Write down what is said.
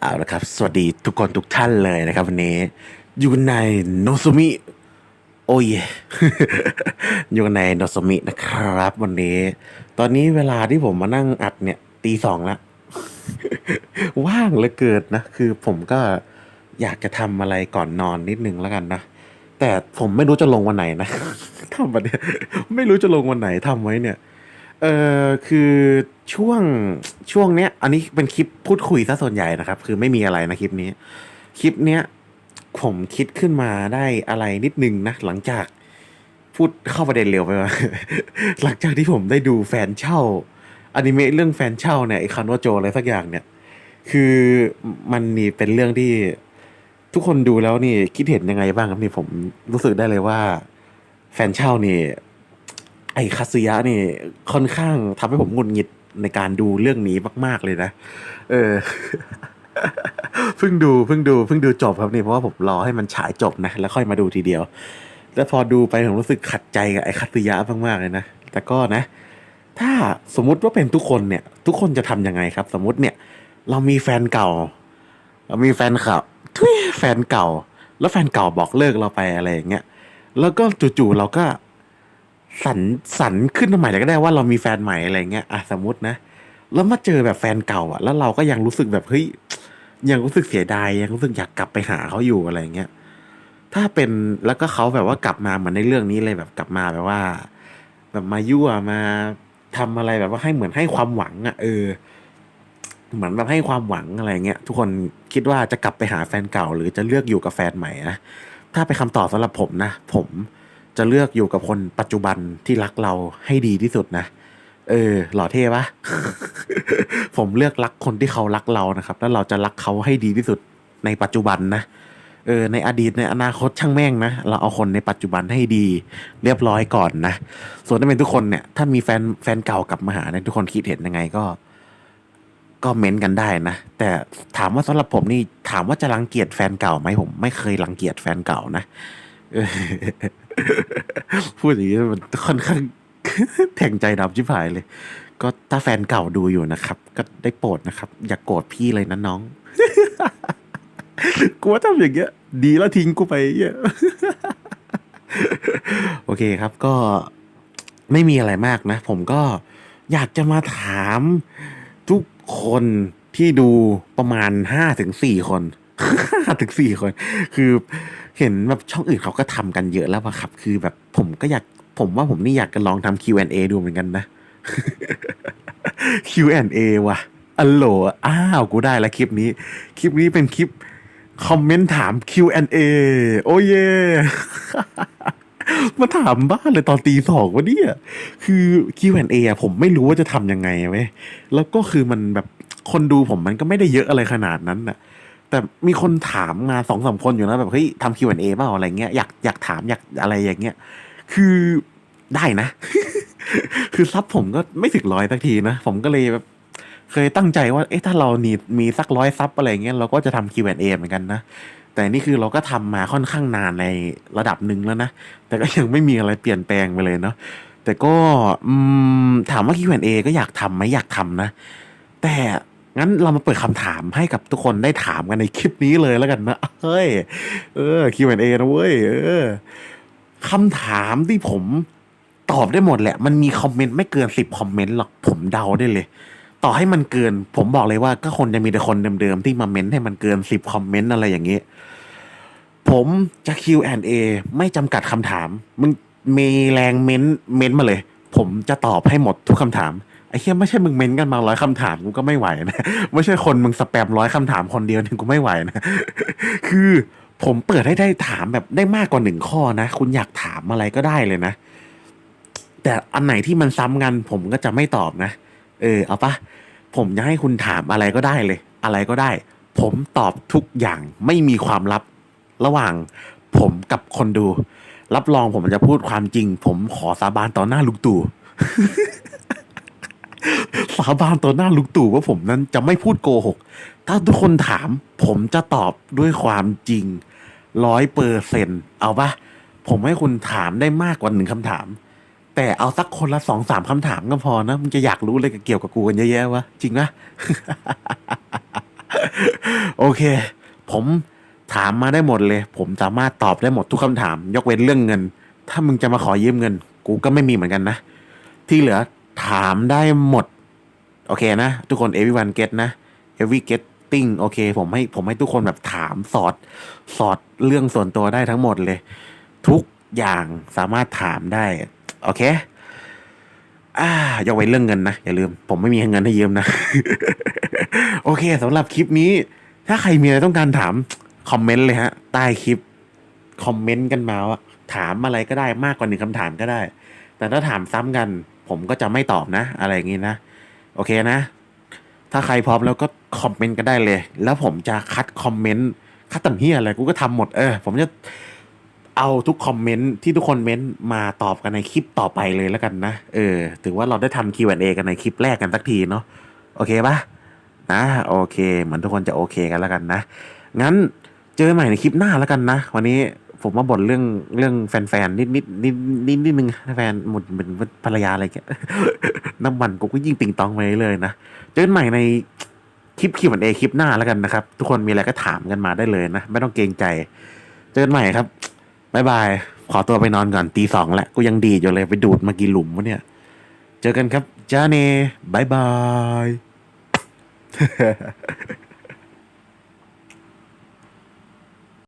เอาละครับ สวัสดีทุกคนทุกท่านเลยนะครับวันนี้อยู่ในโนซุมิ โอ้ยอยู่ในโนซุมินะครับ วันนี้ ตอนนี้เวลาที่ผมมานั่งอัดเนี่ย ตีสองละว่างเหลือเกินนะ คือผมก็อยากจะทำอะไรก่อนนอนนิดนึงแล้วกันนะ แต่ผมไม่รู้จะลงวันไหนนะทำวันนี้ไม่รู้จะลงวันไหนทำไว้เนี่ย เออคือช่วงช่วงเนี้ย อันนี้เป็นคลิปพูดคุยซะส่วนใหญ่นะครับ คือไม่มีอะไรนะคลิปนี้ คลิปเนี้ยผมคิดขึ้นมาได้อะไรนิดนึงนะ หลังจากพูดเข้าประเด็นเร็วไปว่า หลังจากที่ผมได้ดูแฟนเช่าอนิเมะเรื่องแฟนเช่าเนี่ยไอคันวาโจอะไรสักอย่างเนี่ย คือมันนี่เป็นเรื่องที่ทุกคนดูแล้วนี่คิดเห็นยังไงบ้างครับนี่ผมรู้สึกได้เลยว่า แฟนเช่านี่ ไอ้คาซึยะนี่ค่อนข้างทำให้ผมงุดหงิดในการดูเรื่องนี้มาก ๆ เลยนะ เออ เพิ่งดูเพิ่งดูเพิ่งดูจบครับนี่เพราะว่าผมรอให้มันฉายจบนะ แล้วค่อยมาดูทีเดียว แล้วพอดูไปผมรู้สึกขัดใจกับไอ้คาซึยะมากๆเลยนะ แต่ก็นะ ถ้าสมมุติว่าเป็นทุกคนเนี่ย ทุกคนจะทำยังไงครับ สมมุติเนี่ย เรามีแฟนเก่า เรามีแฟนเก่าทุยแฟนเก่า แล้วแฟนเก่าบอกเลิกเราไปอะไรอย่างเงี้ย แล้วก็จู่ๆเราก็ สันสันขึ้นมาใหม่เลยก็ได้ว่าเรามีแฟนใหม่อะไรเงี้ยอะสมมตินะ แล้วมาเจอแบบแฟนเก่าอะ แล้วเราก็ยังรู้สึกแบบเฮ้ยยังรู้สึกเสียดายยังรู้สึกอยากกลับไปหาเขาอยู่อะไรเงี้ยถ้าเป็นแล้วก็เขาแบบว่ากลับมาเหมือนในเรื่องนี้เลยแบบกลับมาแบบว่า แบบมายั่วมาทำอะไรแบบว่าให้เหมือนให้ความหวังอะเออ เหมือนแบบให้ความหวังอะไรเงี้ยทุกคนคิดว่าจะกลับไปหาแฟนเก่า หรือจะเลือกอยู่กับแฟนใหม่นะถ้าเป็นคำตอบสำหรับผมนะผม จะเลือกอยู่กับคนปัจจุบันที่รักเราให้ดีที่สุดนะ เออ หล่อเท่ปะผมเลือกรักคนที่เขารักเรานะครับ แล้วเราจะรักเขาให้ดีที่สุดในปัจจุบันนะ เออ ในอดีตในอนาคตช่างแม่งนะ เราเอาคนในปัจจุบันให้ดี เรียบร้อยก่อนนะ ส่วนถ้าเป็นทุกคนเนี่ย ถ้ามีแฟนแฟนเก่ากลับมาหาเนี่ยทุกคนคิดเห็นยังไงก็ ก็เม้นต์กันได้นะ แต่ถามว่าสำหรับผมนี่ถามว่าจะรังเกียจแฟนเก่าไหมผม ไม่เคยรังเกียจแฟนเก่านะ พูดอย่างนี้มันค่อนข้างแทงใจดำชิบหายเลย ก็ถ้าแฟนเก่าดูอยู่นะครับ ก็ได้โปรดนะครับ อย่ากโกรธพี่เลยนะน้องกูว่าทำอย่างเงี้ย ดีแล้วทิ้งกูไปเี้ยโอเคครับก็ไม่มีอะไรมากนะ ผมก็อยากจะมาถามทุกคนที่ดูประมาณห้าถึงสี่คน ถึงสี่คน คือเห็นแบบช่องอื่นเขาก็ทำกันเยอะแล้วอะครับ คือแบบผมก็อยากผมว่าผมนี่อยากจะลองทำ Q&A ดูเหมือนกันนะ Q&A ว่ะอัลโหลอ้าว กูได้แล้วคลิปนี้ คลิปนี้เป็นคลิป คอมเมนต์ถาม Q&A โอ้เย่มาถามบ้านเลยตอนตีสองวะเนี่ย คือ Q&A อะผมไม่รู้ว่าจะทำยังไงเว้ยแล้วก็คือมันแบบคนดูผมมันก็ไม่ได้เยอะอะไรขนาดนั้นน่ะ แต่มีคนถามมาสองสามคนอยู่นะแบบเฮ้ยทำ Q&A เปล่าอะไรเงี้ยอยากอยากถามอยากอะไรอย่างเงี้ยคือได้นะ คือซับผมก็ไม่ถึงร้อยสักทีนะ ผมก็เลยแบบเคยตั้งใจว่า เอ๊ะถ้าเรานีมีสักร้อยซับอะไรเงี้ยเราก็จะทำ Q&A เหมือนกันนะ แต่นี่คือเราก็ทำมาค่อนข้างนานในระดับหนึ่งแล้วนะ แต่ก็ยังไม่มีอะไรเปลี่ยนแปลงไปเลยเนาะแต่ก็อืมถามว่า Q&A ก็อยากทำไหมอยากทำนะ แต่ งั้นเรามาเปิดคำถามให้กับทุกคนได้ถามกันในคลิปนี้เลยแล้วกันนะ เฮ้ย เออ Q&A นะเว้ย เออคำถามที่ผมตอบได้หมดแหละ มันมีคอมเมนต์ไม่เกินสิบคอมเมนต์หรอก ผมเดาได้เลย ต่อให้มันเกิน ผมบอกเลยว่าก็คนจะมีแต่คนเดิมๆ ที่มาเม้นต์ให้มันเกินสิบคอมเมนต์อะไรอย่างนี้ ผมจะ Q&A ไม่จำกัดคำถาม มึงมีแรงเม้นต์เม้นต์มาเลย ผมจะตอบให้หมดทุกคำถาม อ้เหี้ยไม่ใช่มึงเม้นกันมาร้อยคำถามกูก็ไม่ไหวนะไม่ใช่คนมึงสแปมร้อยคำถามคนเดียวเนี่ยกูไม่ไหวนะคือผมเปิดให้ได้ถามแบบได้มากกว่าหนึ่งข้อนะคุณอยากถามอะไรก็ได้เลยนะ แต่อันไหนที่มันซ้ำกัน ผมก็จะไม่ตอบนะ เออเอาปะผมจะให้คุณถามอะไรก็ได้เลย อะไรก็ได้ ผมตอบทุกอย่างไม่มีความลับ ระหว่างผมกับคนดู รับรองผมจะพูดความจริง ผมขอสาบานต่อหน้าลุงตู่ สาบานต่อหน้าลุงตู่ว่าผมนั้นจะไม่พูดโกหก ถ้าทุกคนถาม ผมจะตอบด้วยความจริงร้อยเปอร์เซ็นเอาปะผมให้คุณถามได้มากกว่าหนึ่งคำถาม แต่เอาสักคนละสองสามคำถามก็พอนะมึงจะอยากรู้อะไรเกี่ยวกับกูกันเยอะแยะวะจริงนะโอเค ผมถามมาได้หมดเลย ผมสามารถตอบได้หมดทุกคำถาม ยกเว้นเรื่องเงิน ถ้ามึงจะมาขอยืมเงิน กูก็ไม่มีเหมือนกันนะ ที่เหลือ ถามได้หมด โอเคนะ ทุกคน everyone get นะ every getting โอเค ผมให้ผมให้ทุกคนแบบถามสอด สอดเรื่องส่วนตัวได้ทั้งหมดเลย ทุกอย่างสามารถถามได้ โอเคอ่ายกเว้เรื่องเงินนะ อย่าลืม ผมไม่มีเงินให้ยืมนะ โอเคสำหรับคลิปนี้ ถ้าใครมีอะไรต้องการถาม คอมเมนต์เลยฮะ ใต้คลิป คอมเมนต์กันมาว่าถามอะไรก็ได้มากกว่าหนึ่งคำถามก็ได้ แต่ถ้าถามซ้ำกัน ผมก็จะไม่ตอบนะ อะไรอย่างงี้นะ โอเคนะ ถ้าใครพร้อมแล้วก็คอมเมนต์กันได้เลย แล้วผมจะคัดคอมเมนต์คัดต่ำเฮียอะไรกูก็ทำหมดเออ ผมจะเอาทุกคอมเมนต์ที่ทุกคนเม้นต์มาตอบกันในคลิปต่อไปเลยแล้วกันนะ เออ ถือว่าเราได้ทำ Q&A กันในคลิปแรกกันสักทีเนาะ โอเคปะนะ โอเค เหมือนทุกคนจะโอเคกันแล้วกันนะ งั้นเจอใหม่ในคลิปหน้าแล้วกันนะ วันนี้ ผมมาบ่นเรื่องเรื่องแฟนๆนิดนิดนิดนิดนิดนึงแฟนหมดเหมือนภรรยาอะไรเงี้ยน้ำมันกูก็ยิ่งติงตองไปเรื่อยนะเจอกันใหม่ในคลิปคิวเอคลิปหน้าแล้วกันนะครับ ทุกคนมีอะไรก็ถามกันมาได้เลยนะ ไม่ต้องเกรงใจ เจอกันใหม่ครับบายบาย ขอตัวไปนอนก่อนตีสองแล้วกูยังดีอยู่เลยไปดูดมากี่หลุมวะเนี่ย เจอกันครับจ้าเน่บายบาย